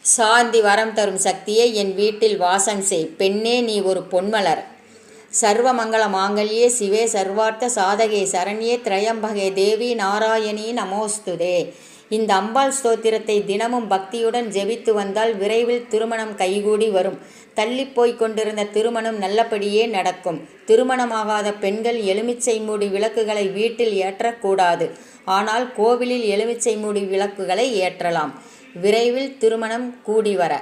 சாந்தி வரம் தரும் சக்தியை என் வீட்டில் வாசம் செய். பெண்ணே நீ ஒரு பொன்மலர். சர்வமங்கள மாங்கல்யே சிவே சர்வார்த்த சாதகே சரண்யே திரையம்பகே தேவி நாராயணி நமோஸ்துதே. இந்த அம்பாள் ஸ்தோத்திரத்தை தினமும் பக்தியுடன் ஜெபித்து வந்தால் விரைவில் திருமணம் கைகூடி வரும். தள்ளிப் போய்க் கொண்டிருந்த திருமணம் நல்லபடியே நடக்கும். திருமணமாகாத பெண்கள் எலுமிச்சை மூடி விளக்குகளை வீட்டில் ஏற்றக்கூடாது. ஆனால் கோவிலில் எலுமிச்சை மூடி விளக்குகளை ஏற்றலாம். விரைவில் திருமணம் கூடி வர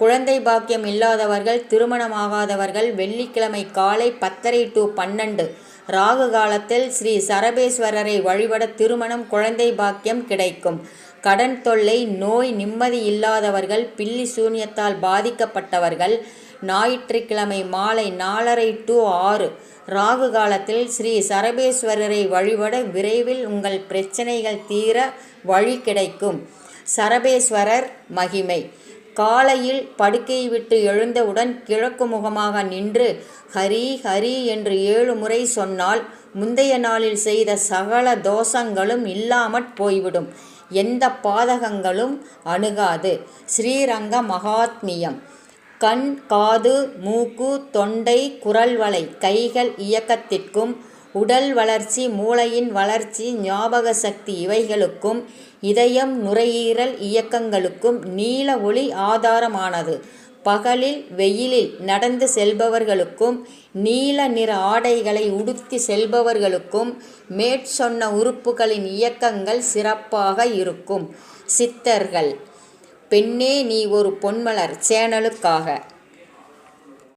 குழந்தை பாக்கியம் இல்லாதவர்கள் திருமணமாகாதவர்கள் வெள்ளிக்கிழமை காலை பத்தரை டு பன்னெண்டு. ராகு காலத்தில் ஸ்ரீ சரபேஸ்வரரை வழிபட திருமணம் குழந்தை பாக்கியம் கிடைக்கும். கடன் தொல்லை நோய் நிம்மதி இல்லாதவர்கள் பில்லி சூன்யத்தால் பாதிக்கப்பட்டவர்கள் ஞாயிற்றுக்கிழமை மாலை நாலரை டு ஆறு. ராகு காலத்தில் ஸ்ரீ சரபேஸ்வரரை வழிபட விரைவில் உங்கள் பிரச்சனைகள் தீர வழி கிடைக்கும். சரபேஸ்வரர் மகிமை. காலையில் படுக்கையை விட்டு எழுந்தவுடன் கிழக்கு முகமாக நின்று ஹரி ஹரி என்று ஏழு முறை சொன்னால் முந்தைய நாளில் செய்த சகல தோஷங்களும் இல்லாமற் போய்விடும். எந்த பாதகங்களும் அணுகாது. ஸ்ரீரங்க மகாத்மியம். கண் காது மூக்கு தொண்டை குரல்வளை கைகள் இயக்கத்திற்கும் உடல் வளர்ச்சி மூளையின் வளர்ச்சி ஞாபக சக்தி இவைகளுக்கும் இதயம் நுரையீரல் இயக்கங்களுக்கும் நீல ஒளி ஆதாரமானது. பகலில் வெயிலில் நடந்து செல்பவர்களுக்கும் நீல நிற ஆடைகளை உடுத்தி செல்பவர்களுக்கும் மேற்சொன்ன உறுப்புகளின் இயக்கங்கள் சிறப்பாக இருக்கும். சித்தர்கள் பெண்ணே நீ ஒரு பொன்மலர் சேனலுக்காக.